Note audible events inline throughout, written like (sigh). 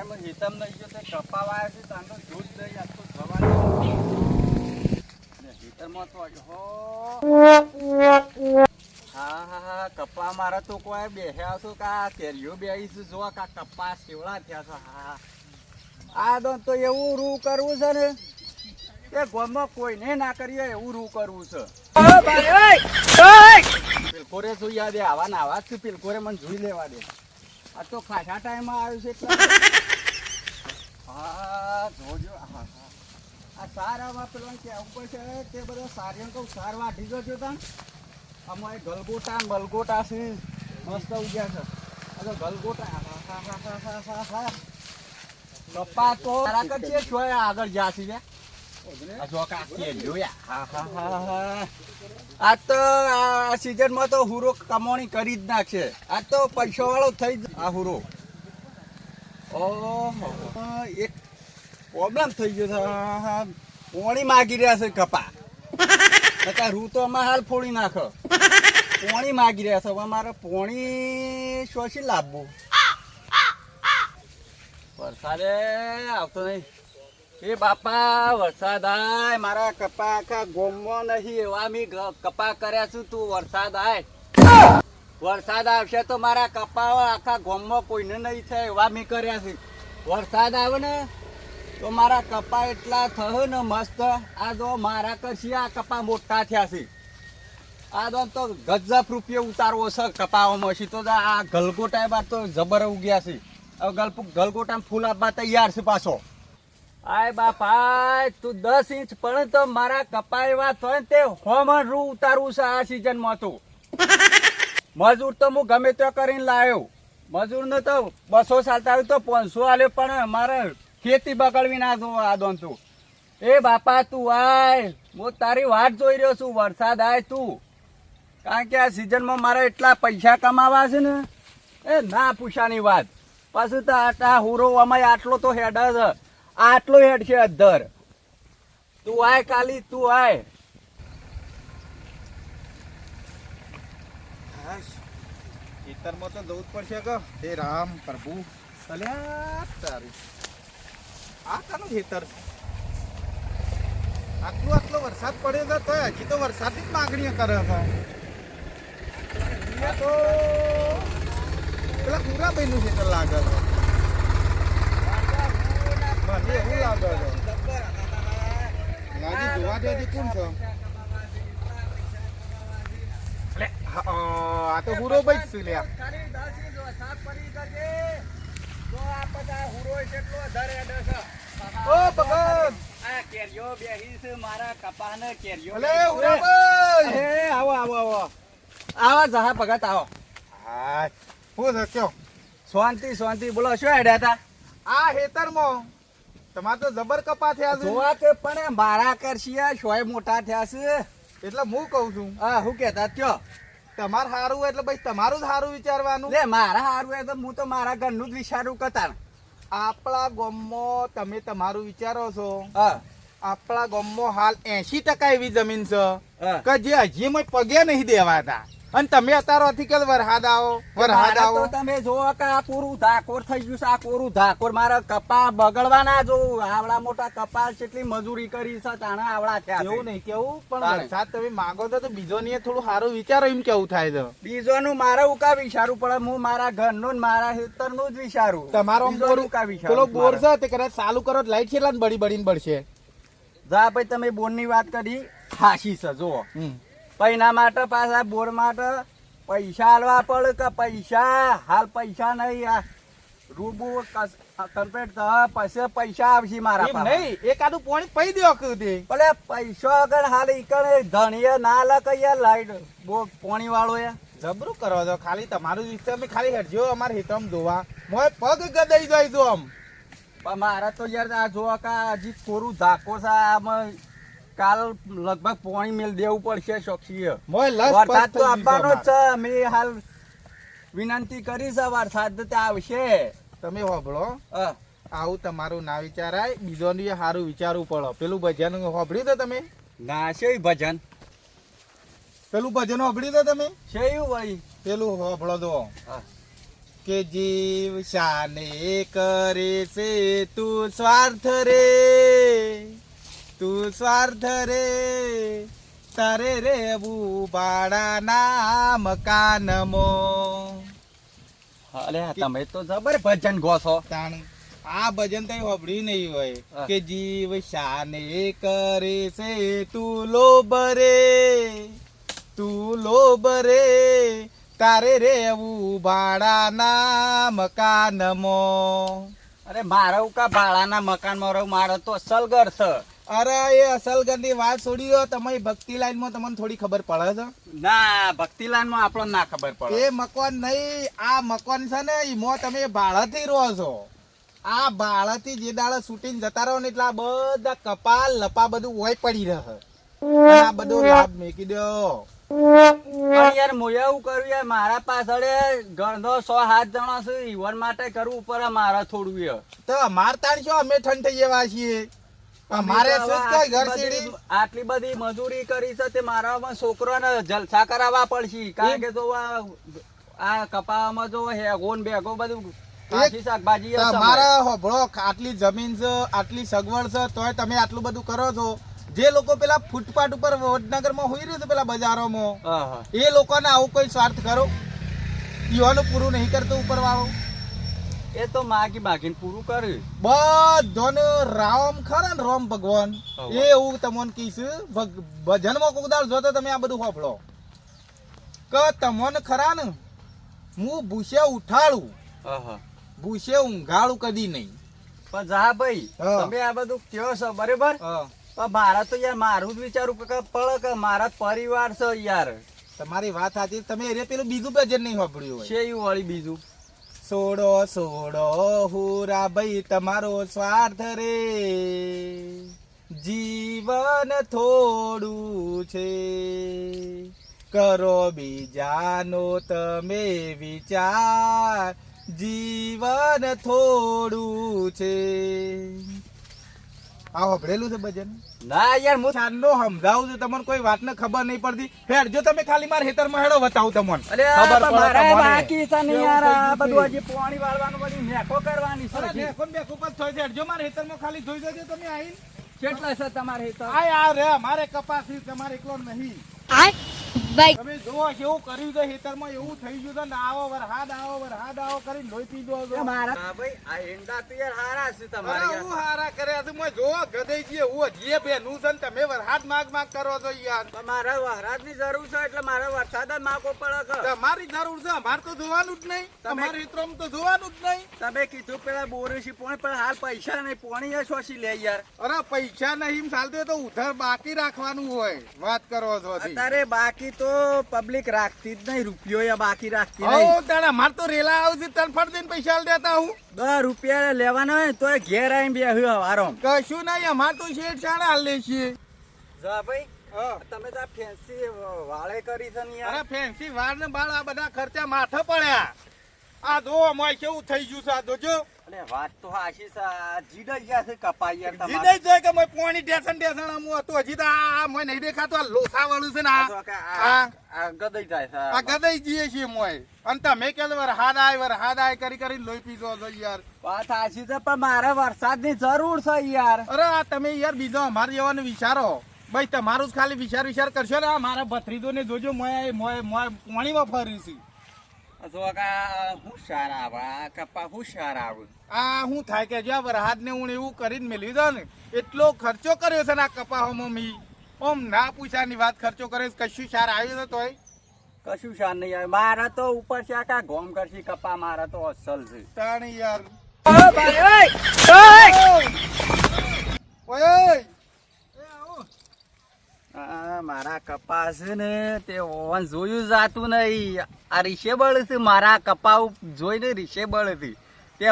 Time છે તાંડો દૂધ દઈ તો કપા મારા તો કોઈ બેહ્યા છો કા કેરીઓ બેહીશું જો કા કપા શેવડા થયા છો. આ તો તો એવું રૂ કરવું છે ને એ ગોમાં કોઈને ના કરીએ એવું રૂ કરવું છે. પિલકોરે જોઈ યાદ આવા ના આવા જ પિલકોરે મને જોઈ લેવા દે. આ તો ખાસા ટાઈમમાં આવ્યું છે હા, જોજો. હા આ સાર આવા પેલા કેવું પડશે તે બધો સારી કહું સાર વાઢી જજો તા અમારે ગલગોટા ને છે. મસ્ત ઉગ્યા છે. તો ગલગોટા હા હા હા હા હા હા પપ્પા તો કરશે છો આગળ જાસી હા આ તો આ સિઝનમાં તો હુરો કમાણી કરી જ નાખશે. આ તો પૈસા વાળો થઈ જ આ હુરો. ઓહો. એક પ્રોબ્લેમ થઈ ગયો છે. પોણી માગી રહ્યા છે કપા. અત્યારે રૂ તો હાલ ફોડી નાખો. પોણી માગી રહ્યા છે. હવે મારે પોણી શોષી લાવવું. વરસાદે આવતો નહીં. એ બાપા, વરસાદ આય. મારા કપા આખા ગોમમાં નહીં. એવા મી કપા કર્યા છું તું વરસાદ આય. વરસાદ આવશે તો મારા કપા આખા ગોમમાં કોઈને નહીં થાય એવા મેં કર્યા છે. વરસાદ આવે ને તો મારા કપા એટલા થયો ને મસ્ત. આ જો મારા કરશી આ કપા મોટા થયા છે. આ તો તો ગજબ રૂપિયે ઉતારવો છે કપાવામાં છે તો આ ગલગોટા બાર તો જબર ઉગ્યા છે. હવે ગલ ગલગોટા ફૂલ આપવા તૈયાર છે પાછો. આય બાપા તું દસ ઇંચ પણ તો મારા કપા એવા થાય તે હોમન રૂ ઉતારવું છે આ સિઝનમાં તો. મજૂર તો હું ગમે તે કરીને લાવ્યો મજૂર ને તો બસો ચાલતા આવ્યું તો પાંચસો આલ્યો, પણ મારે ખેતી બગડવી ના દો આ દોન તું. એ બાપા, તું આય. હું તારી વાટ જોઈ રહ્યો છું, વરસાદ આય તું. કારણ કે આ સિઝનમાં મારે એટલા પૈસા કમાવા છે ને, એ ના પૂછાની વાત. પાછું તો આટલા હુરો અમાય આટલો તો હેડ જ. આટલો હેડ છે અધર. તું આય કાલી, તું આય. ખેતરમાં તો જવું જ પડશે કે? હે રામ પ્રભુ. અલ્યા તારી. આ ખેતર? આટલો આટલો વરસાદ પડ્યો છે તો હજી તો વરસાદની જ માગણી કરે છે. તો પેલા પૂરાભાઈ નું ખેતર લાગે છે. મને એવું લાગે છે. લાજી જોવા દે કોણ છે અલે, હા, અ, આ તો પૂરોભાઈ જ છે લ્યા ખાલી દસ ઇંચ વરસાદ પડી જશે. તો આ બધા હુરો જેટલો અધર હેડ છે. ઓ ભગત આ કેરીઓ બેહી છે મારા કપાને કેરીઓ અલે એ, આવો આવો આવો. આવો જહા ભગત આવો. હા શું છે કયો? શાંતિ શાંતિ. બોલો શું હેડ્યા હતા? આ હેતરમાં તમાર તો જબર કપા થયા છે. જોવા કે પણ મારા કરશિયા શોય મોટા થયા છે. એટલે હું કહું છું. હા હું કેતા કયો. તમારે સારું હોય એટલે ભાઈ તમારું જ સારું વિચારવાનું. લે મારા હારું હોય તો હું તો મારા ઘરનું જ વિચારું કરતા આપણા ગામમાં તમે તમારું વિચારો છો. આપણા ગામમાં હાલ એસી ટકા એવી જમીન છે કે જે હજી મેં પગે નહીં દેવાતા. અને તમે અત્યારે કે વરસાદ આવો વરહાદ આવો. તમે જો કે આ પૂરું ધાકોર થઈ ગયું છે આ કોરું ધાકોર મારા કપા બગડવાના જો આવડા મોટા કપા કેટલી મજૂરી કરી છે તાણે આવડા થયા એવું નહીં કેવું? પણ વરસાદ તમે માગો તો બીજો ને થોડું સારું વિચારો એમ કેવું થાય છે બીજો નું મારે ઉકા વિચારવું પડે હું મારા ઘરનું મારા ખેતરનું જ વિચારું. તમારો બોર ઉકા વિચારું? બોર છે તે કદાચ ચાલુ કરો લાઈટ લાઈટ છેલ્લા બળી બળીને બળશે. જા ભાઈ તમે બોરની વાત કરી. હાશી છે જુઓ. પૈના માટે પાછા બોર માટે પૈસા હાલવા પડે કે પૈસા? હાલ પૈસા નહીં આ રૂબુ કમ્પ્લીટ થવા પછી પૈસા આવશે મારા પાસે નહીં એકાદું પોણી પૈ દો કે ભલે પૈસો આગળ હાલ ઈકણ ધણીએ ના લે કઈ લાઈટ બો પોણી વાળો એ. જબરું કરો છો ખાલી તમારું અમે ખાલી હેઠજો અમારે હિતમ જોવા મોય પગ ગદાઈ જાય તો આમ. પણ મારા તો યાર આ જોવા કા હજી થોડું ધાકો છે આમાં કાલ લગભગ પોણી મેલ દેવું પડશે શોખીએ વરસાદ તો આપવાનો જ છે અમે હાલ વિનંતી કરી છે વરસાદ તો આવશે. તમે હોભળો. આવું તમારું ના વિચારાય બીજોને સારું વિચારવું પડે. પેલું ભજન હોભળ્યું તો તમે. ના છે ભજન? પેલું ભજન હોભળ્યું તો તમે. છે ભાઈ પેલું હોભળો દો. કે જીવ શાને કરે છે તું સ્વાર્થ રે. તું સ્વાર્થ રે તારે રેવું ભાડાના મકાનમાં. અરે તમે તો જબર ભજન ગો છો. આ ભજન તો હોભળ્યું નહીં હોય કે જીવ શાને કરે છે તું લોભ રે. તું લોભ રે તારે રેવું ભાડાના મો અરે મારા કા ભાડાના મકાનમાં રહું મારો તો સલગર છે. અરે એ અસલ ઘરની વાત છોડી દો. તમારી ભક્તિ લાઈનમાં તમને થોડી ખબર પડે છે. ના ભક્તિલાલમાં આપણો ના ખબર પડે. એ મકાન નહીં આ મકાન છે ને એમાં તમે ભાડાથી રહો છો. આ ભાડાથી જે દાડે શૂટિંગ જતા રહો ને એટલે આ બધા કપાલ લપા બધું હોય પડી રહે. આ બધો લાભ મેકી દો. યાર હું એવું કરું યાર મારા પાછળ ઘરનો સો સાત જણા છે ઈવન માટે કરવું પડે મારા થોડું એ તો અમાર તાણ શું અમે ઠંડ થઈ જવા છીએ? તો શું કે ઘર સીડી? આટલી બધી મજૂરી કરી છે તે મારામાં છોકરાને જલસા કરાવવા પડશે. કારણ કે જો આ કપાવામાં જો હેગો ને બેગો બધું શાકભાજી એ હોભળો આટલી જમીન છે આટલી સગવડ છે તોય તમે આટલું બધું કરો છો. જે લોકો પેલા ફૂટપાથ ઉપર વડનગરમાં હોઈ રહ્યું છે પેલા બજારોમાં. એ લોકોને આવું કોઈ સ્વાર્થ કરો? પીવાનું પૂરું નહીં કરતો ઉપર વાળો એ તો માગી માગીને પૂરું કર્યું. બધોને રામ ખરા ને રામ ભગવાન. એ એવું તમને કહીશ ભજનમાં કોક જો તમે આ બધું હોફળો કે તમને ખરા ને હું ભૂસે ઉઠાડું. હા, હા. ભૂસે ઊંઘાડું કદી નહીં. પણ જા ભાઈ તમે આ બધું કયો છો બરાબર? પણ મારા તો યાર મારું જ વિચારું કે પડે કે મારા પરિવાર છે યાર. તમારી વાત સાચી તમે એ પેલું બીજું ભજન નહીં સાંભળ્યું છે વળી બીજું? સોડો સોડો, હુરા ભાઈ, તમારો સ્વાર્થ રે. જીવન થોડું છે. કરો બીજાનો તમે વિચાર. જીવન થોડું છે. આ હોભળેલું છે ભજન ના યાર હું ચાંદો સમજાવું છું તમને કોઈ વાતને ખબર નહીં પડતી. હેડ જો તમે ખાલી મારા ખેતરમાં હેડો બતાવું તમને. ખબર પડે મારે તમને. બાકી છે ને યાર આ બધું હજી પાણી વાળવાનું બધું મેકો કરવાની છે ને બેખો પર જો મારા ખેતરમાં ખાલી જોઈ જજો તમે આઈને. કેટલા છે તમારે હેતર? આ આ રે મારે કપાસી તમારે એકલો નહીં. બાઈક તમે જોવો કેવું કર્યું છે ખેતરમાં એવું થઈ ગયું છે ને આવો વરહાદ આવો વરહાદ આવો કરી લોહી પી દો છો. હા ભાઈ આ એંડા તો હારા છે તમારે હું હારા કર્યા છે. મેં જોવો ગધેઈ હું હજીએ બેનું છે ને તમે વરહાદ માગ માગ કરો છો યાર. પણ વરહાદની જરૂર છે એટલે મારે વરસાદ જ માગો પડે છે તમારી જરૂર છે અમારે તો જોવાનું જ નહીં. તમારે ખેતરમાં તો જોવાનું જ નહીં. તમે કીધું પેલા બોરેશી પોણી પણ હાલ પૈસા નહીં પોણી એ શોષી લે યાર. અરે પૈસા નહીં ચાલતું હોય તો ઉધાર બાકી રાખવાનું હોય. વાત કરો છો અત્યારે બાકી તો પબ્લિક રાખતી જ નહીં રૂપિયો બાકી રાખતી નહીં. તાણે માર તો રેલા આવશે તને ફટ દઈને પૈસા આલ દેતા હું. દસ રૂપિયા લેવાના હોય તો ઘેર આવીને બેહ્યો હવારો કશું નહીં અમાર તો શેઠ શાણે હાલ લે છીએ જા ભાઈ તમે તો ફેન્સી વાળે કરી છે ને યાર. ફેન્સી વાળ ને બાળ આ બધા ખર્ચા માથે પડ્યા. આ દો અમાય કેવું થઈ ગયું છે આ જોજો. અરે વાત તો હાચી જીડાઈ ગયા છે કપાઈ યાર જી તમારે કે મોય પોણી ટેશન ટેશન આમ હતું. હજી તો આ આ નહીં દેખાતું આ લોસા વાળું છે ને આ. આ તો કે આ આ- આ ગદાઈ જાય છે આ ગદાઈ જઈએ છીએ મોય અને તમે કે હાદાય વરહાદ આય કરી કરી લોહી પીધો છો યાર. વાત હાશી છે પણ મારે વરસાદની જરૂર છે યાર. અરે આ તમે યાર બીજો અમારે જેવાનું વિચારો. ભાઈ તમારું જ ખાલી વિચાર વિચાર કરશો ને આ મારા ભત્રીજો ને જોજો મોય મોય મોય પાણીમાં ફર્યું છે. આ હું થાય કે જ્યાં વરહાદ ને હું એવું કરીને મેળવી દો ને એટલો ખર્ચો કર્યો છે ને આ કપાહોમાં મમ્મી. ઓમ ના પૂછાની વાત ખર્ચો કર્યો કશું સાર આવ્યું છે તોય કશું સાર નહીં આવે મારા તો ઉપર છે કા ગોમ કરશી કપા મારા તો અસલ છે. તાણી યાર. ઓય! મારા કપા છે ને તે ઓવન જોયું જાતું નહીં. આ રિશેબળ છે મારા કપા જોઈને રિશેબળ હતી તે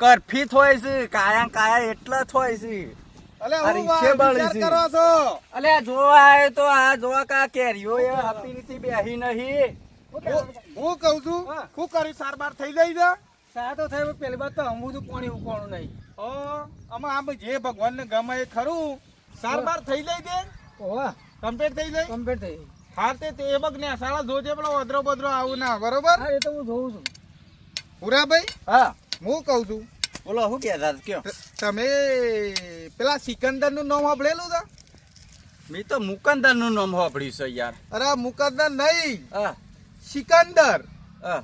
કરફી થોય છે કાયા કાયા એટલા થોય છે. અલે. કરો જોવા આવ્યો તો આ જોવા કા કેરીઓ એ હતી નથી બેહી નહીં. હું- કહું છું હા. શું સારવાર થઈ જાય છે? તો થયો પેલી વાત તો હમું તો પાણી ઉકોણું નહીં. ઓ આમાં આમ જે ભગવાનને ગમે એ ખરું. સારવાર થઈ જાય છે? ઓવા. કમ્પ્લીટ થઈ જાય? કમ્પ્લીટ થઈ હા તે તે બગ ને સાળા જોજે પેલો વધરો બધરો આવું ના બરોબર? હા એ તો હું જોઉં છું. પુરાભાઈ હા. હું કહું છું. બોલો શું કહેતા હતા? કયો? તમે પેલા સિકંદરનું નામ સાંભળેલું તા મેં તો મુકંદરનું નામ સાંભળ્યું છે યાર. અરે મુકંદર નહીં. હા. સિકંદર. હા.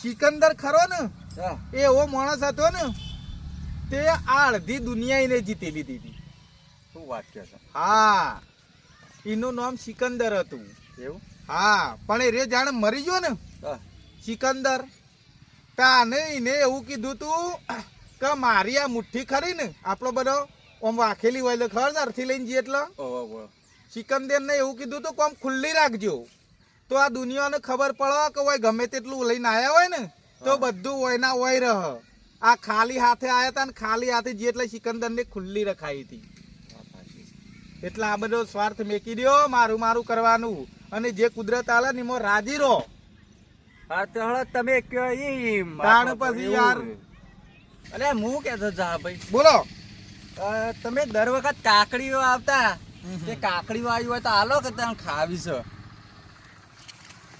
સિકંદર ખરો ને? હા. એ એવો માણસ હતો ને તે આ અડધી દુનિયા એને જીતી લીધી હતી. શું વાત કહે છે? હા. એનું નામ સિકંદર હતું. એવું હા પણ એ રે જાણે મરી ગયો ને. સિકંદર. તાને એને એવું કીધું તું કે મારી આ મુઠ્ઠી ખરી ને આપણો બધો આમ વાખેલી હોય તો ખબર અરથી લઈને જઈએ એટલે. સિકંદર ને એવું કીધું તું કે આમ ખુલ્લી રાખજો. તો આ દુનિયાને ખબર પડે કે હોય ગમે તેટલું લઈને આવ્યા હોય ને તો બધું હોય ના હોય રહ. આ ખાલી હાથે આવ્યા હતા ને ખાલી હાથે જે એટલે સિકંદરને ખુલ્લી રખાઈ હતી. એટલે આ બધો સ્વાર્થ મેકી દ્યો મારું મારું કરવાનું. અને જે કુદરત આલે ને એમાં રાજી રહો. હા તો હળો તમે કયો ઈ તાણ પછી યાર. અરે હું કહેતો જા ભાઈ. બોલો. તમે દર વખત કાકડીઓ આવતા તે કાકડીઓ આવી હોય તો આલો કે તમે ખાવી છો?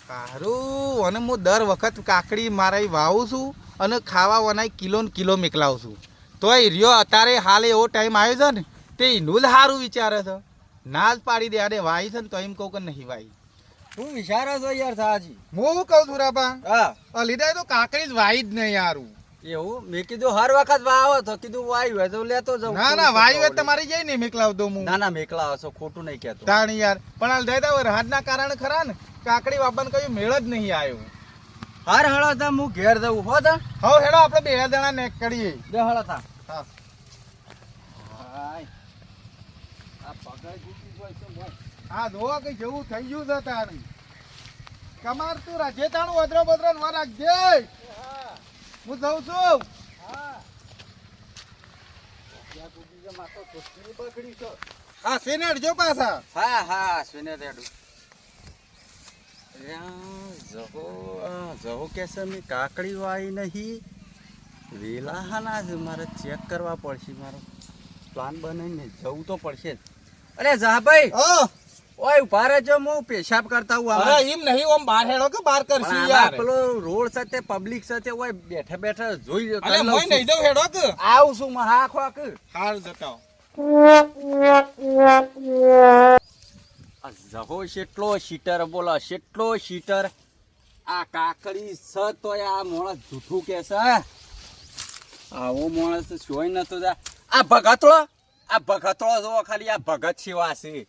સારું અને હું દર વખત કાકડી મારા વાવું છું અને ખાવા વનાય કિલો ને કિલો મેકલાવું છું. તોય રહ્યો અત્યારે હાલ એવો ટાઈમ આવ્યો છે ને. તે એનું જ સારું વિચારે છે. ના જ પાડી દે અરે વાઈ છે ને તો એમ કહું કે નહીં વાઈ. તું વિચારો છો યાર સાજી. હું શું કહું છું રાપા હા. લીધા તો કાકડી જ વાઈ જ નહીં યારું એવું? મેં કીધું હર વખત વાવો તો કીધું વાયુ હોય તો લેતો જાઉં. ના ના વાયુ હોય તમારી જઈ ને મેકલાવતો હું ના ના મેકલા છો ખોટું નહીં કહેતો. તાણી યાર. પણ હાલ દેતા હોય રાહતના કારણે ખરા ને કાકડી વાપન કયું મેળ જ નહીં આવ્યો. હર હળો તો હું ઘેર જવું હો તો હવે હેડો આપણે બે જણા નેક કરીએ. બે હળો તા હા હાય. આ પગાર જીતી હોય છે મોય. હા જોવા કઈ જેવું થઈ ગયું છે તારે. કમાર તું રાજે તાણું વદરો બદરો ન રાખજે. હું જઉં છું. હા સિનેટ જો પાછા. હા હા સિનેટ એડું જહો આ જહો કે મેં કાકડી વાઈ નહીં. વેલા હાના છે મારે ચેક કરવા પડશે મારો. પ્લાન બનાવીને જવું તો પડશે જ. અરે જાભાઈ હા. ઓય ઊભા રહેજો હું પેશાબ કરતા હું અરે એમ નહીં ઓમ બાર હેડો કે બાર કરશી યાર. પેલો રોડ સાથે પબ્લિક સાથે ઓય બેઠા બેઠા જોઈ અરે મોય નહીં છું. હેડો કે. આવું છું માં હા ખોક હાલ જતાઓ આ જહો શેટલો શીટર બોલો શેટલો શીટર. આ કાકડી સ તોય આ માણસ જૂઠું કે છે આવો માણસ સોય નતો જા. આ ભગતળો આ ભગતળો જો ખાલી આ ભગત છે.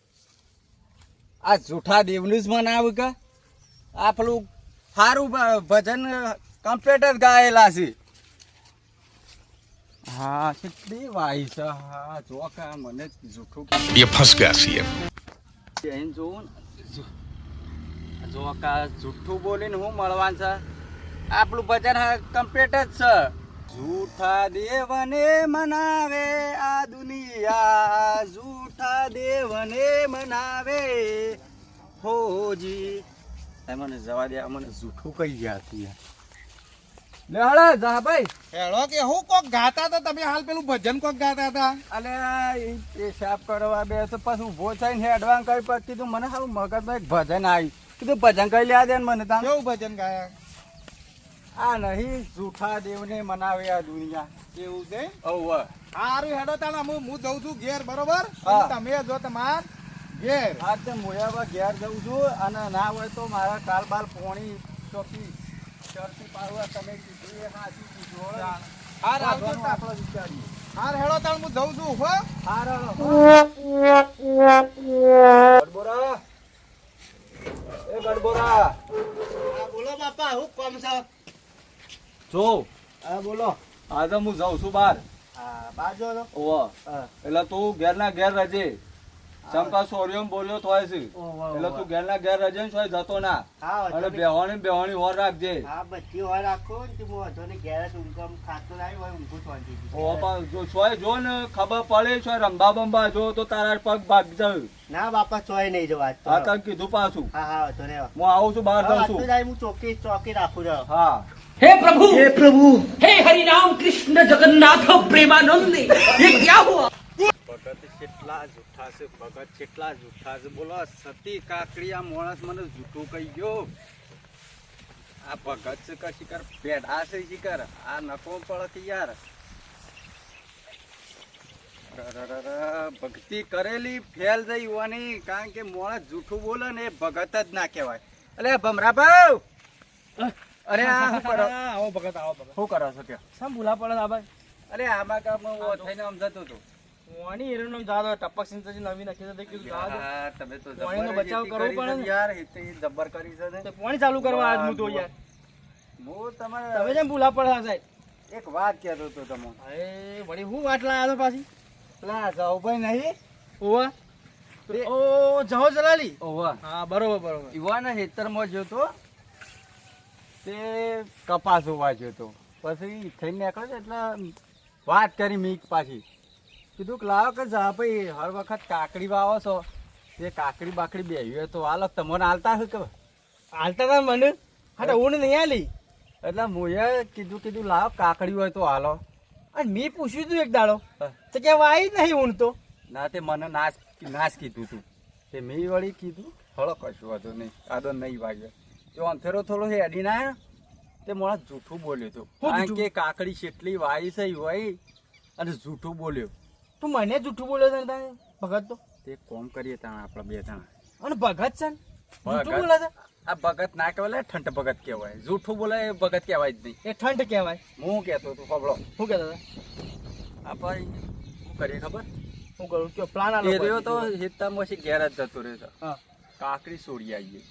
આ જૂઠા દેવનું જ મને આવ્યું કે? આ પેલું સારું ભજન કમ્પ્લેટ ગાયેલા છે. હા કેટલી વાઈ છે. હા જો કે મને જૂઠું કે ફસ ગયા છીએ. એમ જોવું ને? જો કે જૂઠું બોલીને હું મળવાનું છે? આપણું ભજન કમ્પ્લેટ જ છે. જૂઠા દેવને મનાવે આ દુનિયા જૂ જૂઠા દેવને મનાવે. હોજી. એ મને જવા દે મને જૂઠું કહી ગયા હતી યાર. લે હળે જા ભાઈ. હેળો કે હું કોક ગાતા હતા? તમે હાલ પેલું ભજન કોક ગાતા હતા? અલે એ સાફ કરવા બે તો પછી ઊભો થઈને હેડવાન કરી પછી કીધું મને હાલ મગજમાં એક ભજન આવ્યું કીધું ભજન કઈ લ્યા દે મને તાન કેવું ભજન ગાયા? આ નહીં જૂઠા દેવને મનાવે આ દુનિયા. એવું છે? ઓવ. સારું હેડો તાણા હું હું જઉં છું ઘેર બરોબર? હા. તમે જો તમાર ઘેર. આ તે મોયાવા ઘેર જઉં છું અને ના હોય તો મારા કાલ બાલ પોણી ચોકી ચરતી પાડવા તમે કીધું એ સાચું કીધું હાર આવજો આપણે વિચારીએ. હાર હેડો તાણ હું જઉં છું હો. હાર હાલો. ગડબોરા. એ ગડબોરા. બોલો બાપા હું કોમ છો? જો. હા બોલો. હા તો હું જાઉં છું બહાર હા બાજો ઓવા એટલે તું ઘેર ના ઘેર રજે ચંપા સોરિયો બોલ્યો થોય છે. એટલે તું ઘેર ના ઘેર રજે ને. જતો ના અને બેહવાની બેહવાની હોર રાખજે. હા બધી હોર રાખો ને તું હું ને ઘેર જ ઊંઘમ ખાતો લાવી હોય ઊંઘું શાંતિથી. ઓ પણ જો સોય જો ને ખબર પડે સોય રંબા બંબા જો તો તારા પગ ભાગ જાય ના બાપા ચોય નહીં જવા હા. તને કીધું પાછું. હા હા તો નહીં. હું આવું છું બહાર જાઉં છું. હું ચોકી ચોકી રાખું છું. હા. हे प्रभु हे प्रभु हे हरि राम कृष्ण जगन्नाथ प्रेमानंद ये क्या हुआ ભગત કેટલા જૂઠા છે ભગત કેટલા જૂઠા છે બોલો સતી કાકડી આ માણસ મને જૂઠું કહી ગયો આ ભગત છે કે શિકર પેઢા છે શિકર આ નકો પડે કે યાર રરરર, ભક્તિ કરેલી ફેલ જઈ હોવાની કારણ કે મોણસ જૂઠું બોલે ને એ ભગત જ ના કહેવાય અલે ભમરા ભાવ અરે આ શું કરો? (laughs) આવો ભગત આવો ભગત. શું કરો છો કે સમ ભૂલા પડે આ ભાઈ. અરે આમાં કામ થઈને આમ જતો હતો. વાણી એરનો જા દો ટપક સિંચાઈ નવી નાખી દે કીધું જા તમે તો પાણીનો બચાવ કરવો કરી પડે યાર એ તો જબ્બર કરી છે ને. પાણી ચાલુ કરવા આજ હું તો યાર? હું તમારે તમે જેમ ભૂલા પડે સાહેબ. એક વાત કહેતો હતો તમે અરે વળી હું વાત લાયા તો પાછી? પેલા જાઉભાઈ નહીં? ઓવા? ઓ જહો જલાલી? ઓવા. હા બરોબર બરોબર. યુવાના ખેતરમાં જોતો તે કપાસ ઉવા તો પછી થઈને નીકળે છે એટલે વાત કરી મીક પાછી. કીધું કે લાવો કે જા ભાઈ હર વખત કાકડી વાવો છો. તે કાકડી બાકડી બેહી હોય તો હાલો તમને હાલતા હશે કે હાલતા હતા મને? હા તો ઊંડ નહીં આલી એટલે મુએ કીધું કીધું લાવો કાકડી હોય તો હાલો. અને મેં પૂછ્યું તું એક દાડો તો કે વાય જ નહીં ઊંડ તો? ના તે મને નાશ નાશ કીધું તું. તે મેં વળી કીધું હળો કશું વાંધો નહીં આદો નહીં વાગ્યો. જો અંથેરો થોડો હેડી ના. તે મોડા જૂઠું બોલ્યો તો. કારણ કે કાકડી કેટલી વાઈ છે હોય અને જૂઠું બોલ્યો. તું મને જૂઠું બોલ્યો છે તને ભગત તો? તે કોમ કરીએ ત્યાં આપણા બે જણા. અને ભગત છે જૂઠું બોલે છે? આ ભગત ના કહેવાય ઠંડ ભગત કહેવાય. જૂઠું બોલે એ ભગત કહેવાય જ નહીં. એ ઠંડ કહેવાય. હું કહેતો તું ખબડો શું કહેતો હતા? ભાઈ શું કરીએ ખબર? હું કરું? કયો? પ્લાન એ રહ્યો તો હિતમાં પછી ઘેર જ જતો રહ્યો હા. કાકડી છોડી આવીએ.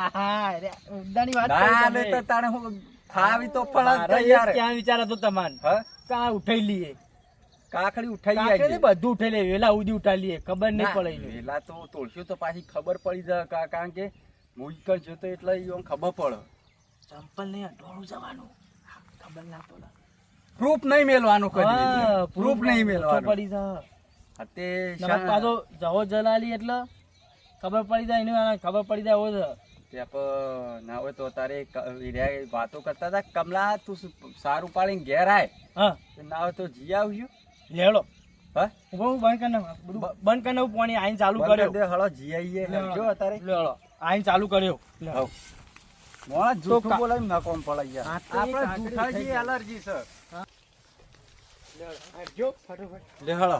મુદ્દાની વાત ના લે તો તાણે હું ખાવી તો પડે જ મારે ને એ યાર ક્યાં વિચાર હતો તમારે? હા? ઉઠાઈ લઈએ? કાકડી ઉઠાઈ કાંકરે બધું ઉઠાઈ લઈએ વેલા ઉધી ઉઠાઈ લઈએ ખબર નહીં પડે વેલા તો તોડશું તો પાછી ખબર પડી જાય કારણ કે હું ઈકર જતો એટલે ખબર પડે. ચંપલ નહીં અઢોળું જવાનું. ખબર ના પડે. પ્રૂફ નહીં મેલવાનું કરી પ્રૂફ નહીં મેલવાનું પડી તે પાછો જવો જલાલી એટલે ખબર પડી જાય એની ખબર પડી જાય એવો છે. તે પ- ના હોય તો તારે વાતો કરતા હતા. કમલા તું સારું પાડીને ઘેર આય. હા. ના હોય તો જી આવજો. લેડો હા? હું બંધ કરી નાખું બંધ કરી નાખું પાણી આઈને ચાલુ કર્યો. દે, હળો જી આવીએ જો અત્યારે. લેડો આઈને ચાલુ કર્યો. લેડો. હવ. મોણા જોખું બોલાવી ન કોમ પડે યાર હા, તો એ આપણે કાકડી જૂઠા થઈ જે જાય. જો ફટાફટ. લે હળો.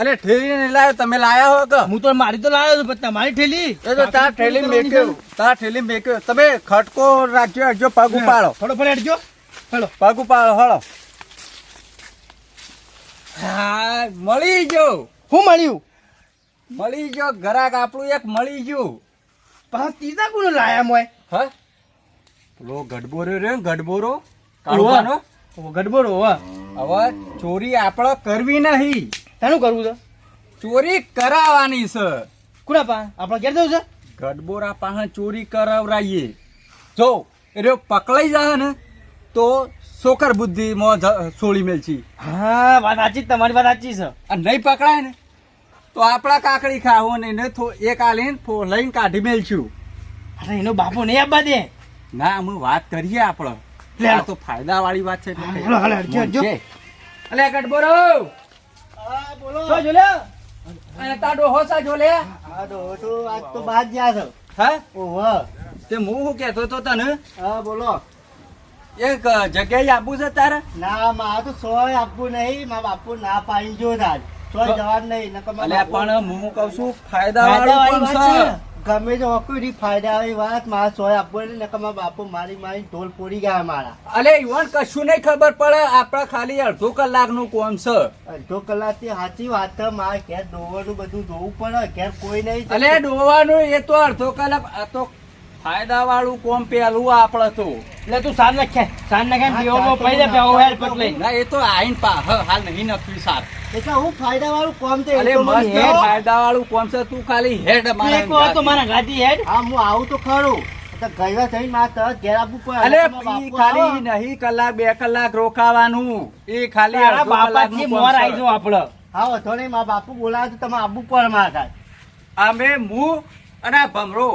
અરે ઠેલી નહીં લાવ્યો તમે લાયા હો કે હું તો મારી તો લાવ્યો છું પણ તમારી ઠેલી? એ તો તાર ઠેલી મેક્યો. તાર ઠેલી મેક્યો. તમે ખટકો રાખજો હટજો પગ ઉપાડો. થોડો ફરે હટજો હેલો પગ ઉપાડો હળો. હા મળી ગયો. હું મળ્યું? મળી ગયો. ઘરાક આપણું એક મળી ગયું. પાછા ત્રીજા કોણ લાયા મોય. હા? પેલો ગડબોરો રે ગડબોરો. કાળવાનો. ગડબોરો હવે ચોરી આપણે કરવી નહીં. તાનું કરવું છે? ચોરી કરાવવાની છે. કુના પા? આપણે ઘેર જવું છે? ગડબોરા પાસે ચોરી કરાવરાઈએ. જો એ પકડાઈ જાય ને તો સોકર બુદ્ધિ માં છોડી મેલછી હા વાત સાચી તમારી વાત સાચી છે. અને નહીં પકડાય ને તો આપણા કાકડી ખાવો ને એને એક આ લઈને ફો- લઈને કાઢી મેલશું. અરે એનો બાપો નહીં આપવા દે. ના અમે વાત કરીએ આપણે. તો ફાયદા વાળી વાત છે. એટલે ગડબોરો! બોલો. તો અને તાડો હોસા જો લે હા તો તો આજ તો બહાર ગયા છો. હા? ઓહો. તે હું શું કહેતો તો તને? હા બોલો. એક જગ્યાએ આપવું છે તારે? ના મારે તો સોય આપવું નહીં. મારા બાપુ ના પાડી જો. તાર સોય જવાબ નહીં નકર પણ હું કહું છું ફાયદા વાળું પણ છે. ગમે તો વખત ફાયદા આવે વાત મારા સોય આપવું નહીં નકર બાપુ મારી મારી ઢોલ પોડી ગયા મારા. અલે ઈવન કશું નહીં ખબર પડે આપણે ખાલી અડધો કલાકનું કોમ છે. અડધો કલાકથી સાચી વાત છે મારે ઘેર દોવાનું બધું જોવું પડે ઘેર કોઈ નહીં અલે ડોવાનું એ તો અડધો કલાક આ તો ફાયદા વાળું કોમ પેલું આપડે તો એટલે તું સાર નાખે સાર નાખે હા, પીવો હું પેવો હેર પટલે ના એ તો આઈન પા હ- હાલ નહીં નક્કી સાર. એટલે હું ફાયદા વાળું કોમ તો મને મસ્ત હેડ. ફાયદા વાળું કોમ છે તું ખાલી હેડ મારા એક તો મારા ગાડી હેડ. હા હું આવું તો ખરું. ગયો થઈ થઈને મારે ઘેર આપવું પડે. ખાલી નહીં કલાક બે કલાક રોકાવાનું. એ ખાલી મોર આવી આપડે હા વાંધો નહીં મા બાપુ બોલાવે તો તમે આવવું પડે મારા અમે હું અને ભમરો.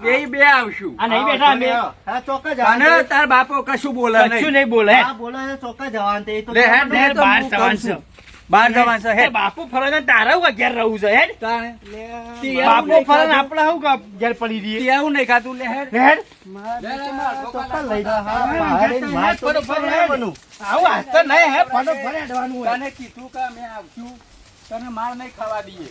બે બે આવશું. આ નહીં બેઠા અમે. હા ચોક્કસ જવાનું અને તાર બાપો કશું બોલે નહીં. કશું નહીં બોલે. હા બોલે છે ચોક્કસ જવાન તે તો લે હેડ ને તો બહાર જવાન છે. બહાર જવાન છે હે. બાપુ ફરે તારા હું ઘેર રહું છે હેડ બાપુ ફરે ને હું ઘેર પડી રહીએ? તિયાવું નહીં ખાતું લે હેડ હેડ લે, લે, માર ચોક્કસ લઈ જા. હા બહાર આવીને માર આવું હાથ તો નહીં હે? ફટો ફરે તને કીધું કે અમે આવશું. તને માર નહીં ખાવા દઈએ.